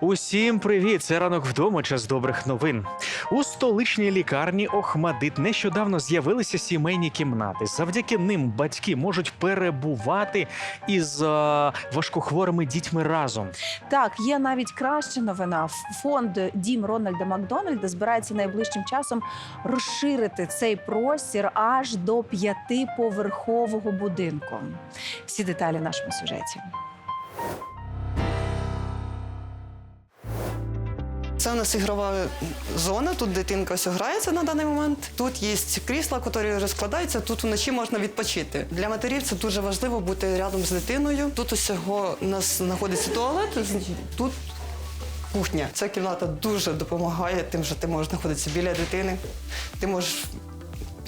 Усім привіт! Це ранок вдома. Час добрих новин. У столичній лікарні Охмадит нещодавно з'явилися сімейні кімнати. Завдяки ним батьки можуть перебувати із е, важкохворими дітьми разом. Так, є навіть краща новина. Фонд Дім Рональда Макдональда збирається найближчим часом розширити цей простір аж до п'ятиповерхового будинку. Всі деталі в нашому сюжеті. Це у нас ігрова зона. Тут дитинка ось грається на даний момент. Тут є крісла, які розкладаються. Тут вночі можна відпочити. Для матерів це дуже важливо бути рядом з дитиною. Тут усього у нас знаходиться туалет. Тут кухня. Ця кімната дуже допомагає тим, що ти можеш знаходитися біля дитини. Ти можеш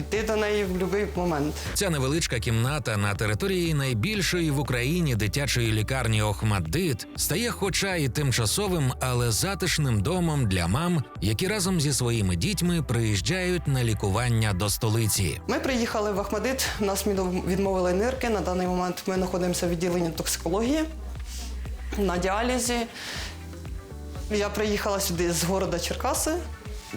піти до неї в будь-який момент. Ця невеличка кімната на території найбільшої в Україні дитячої лікарні Охмаддит стає, хоча і тимчасовим, але затишним домом для мам, які разом зі своїми дітьми приїжджають на лікування до столиці. Ми приїхали в Ахмадит, нас відмов- відмовили нирки. На даний момент ми знаходимося в відділенні токсикології на діалізі. Я приїхала сюди з города Черкаси.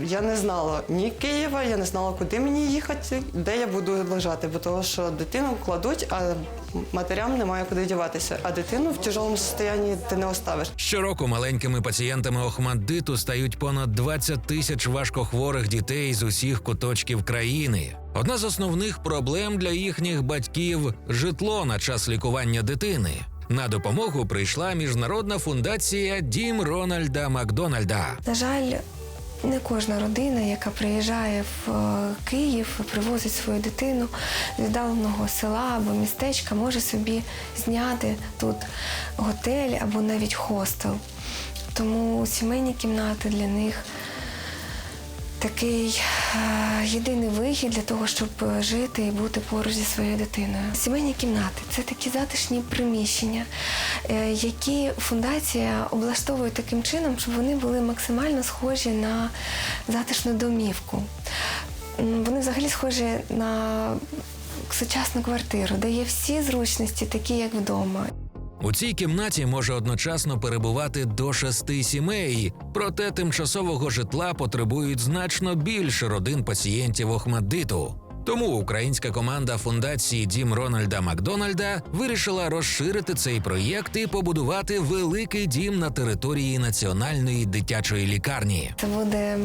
Я не знала ні Києва, я не знала, куди мені їхати, де я буду лежати, бо того, що дитину кладуть, а матерям немає куди діватися. А дитину в тяжкому стані ти не оставиш. Щороку маленькими пацієнтами Охмаддиту стають понад 20 тисяч важкохворих дітей з усіх куточків країни. Одна з основних проблем для їхніх батьків житло на час лікування дитини. На допомогу прийшла міжнародна фундація Дім Рональда Макдональда. На жаль, не кожна родина, яка приїжджає в е, Київ, привозить свою дитину з віддаленого села або містечка, може собі зняти тут готель або навіть хостел. Тому сімейні кімнати для них такий е, єдиний вихід для того, щоб жити і бути поруч зі своєю дитиною. Сімейні кімнати це такі затишні приміщення, е, які фундація облаштовує таким чином, щоб вони були максимально схожі на затишну домівку. Вони взагалі схожі на сучасну квартиру, де є всі зручності, такі як вдома. У цій кімнаті може одночасно перебувати до шести сімей, проте тимчасового житла потребують значно більше родин пацієнтів Охмаддиту. Тому українська команда фундації Дім Рональда Макдональда вирішила розширити цей проєкт і побудувати великий дім на території національної дитячої лікарні. Це буде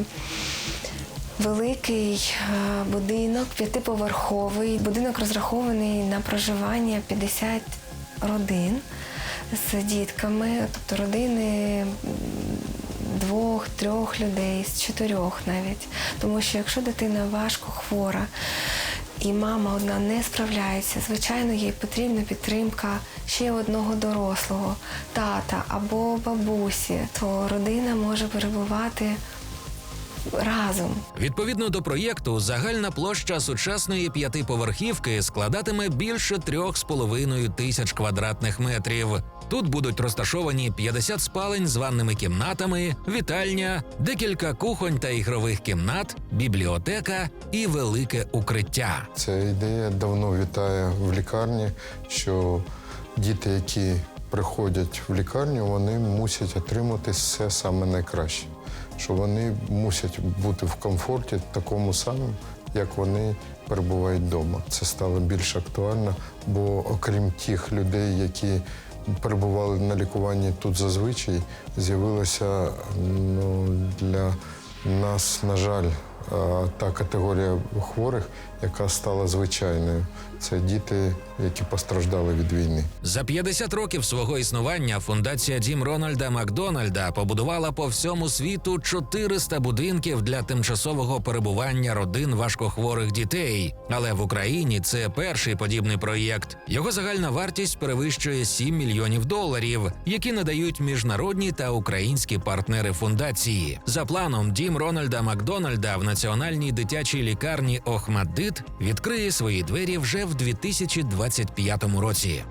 великий е, будинок, п'ятиповерховий. Будинок розрахований на проживання 50 родин з дітками, тобто родини двох-трьох людей, з чотирьох навіть. Тому що якщо дитина важко хвора і мама одна не справляється, звичайно, їй потрібна підтримка ще одного дорослого, тата або бабусі, то родина може перебувати разом. Відповідно до проєкту, загальна площа сучасної п'ятиповерхівки складатиме більше трьох з половиною тисяч квадратних метрів. Тут будуть розташовані 50 спалень з ванними кімнатами, вітальня, декілька кухонь та ігрових кімнат, бібліотека і велике укриття. Ця ідея давно вітає в лікарні, що діти, які приходять в лікарню, вони мусять отримати все саме найкраще. Що вони мусять бути в комфорті такому самому, як вони перебувають вдома. Це стало більш актуально, бо окрім тих людей, які перебували на лікуванні тут зазвичай, з'явилася ну, для нас, на жаль, та категорія хворих, яка стала звичайною. Це діти, які постраждали від війни. За 50 років свого існування фундація Дім Рональда Макдональда побудувала по всьому світу 400 будинків для тимчасового перебування родин важкохворих дітей. Але в Україні це перший подібний проєкт. Його загальна вартість перевищує 7 мільйонів доларів, які надають міжнародні та українські партнери фундації. За планом, дім Рональда Макдональда в національній дитячій лікарні Охмаддит відкриє свої двері вже в 2025 році.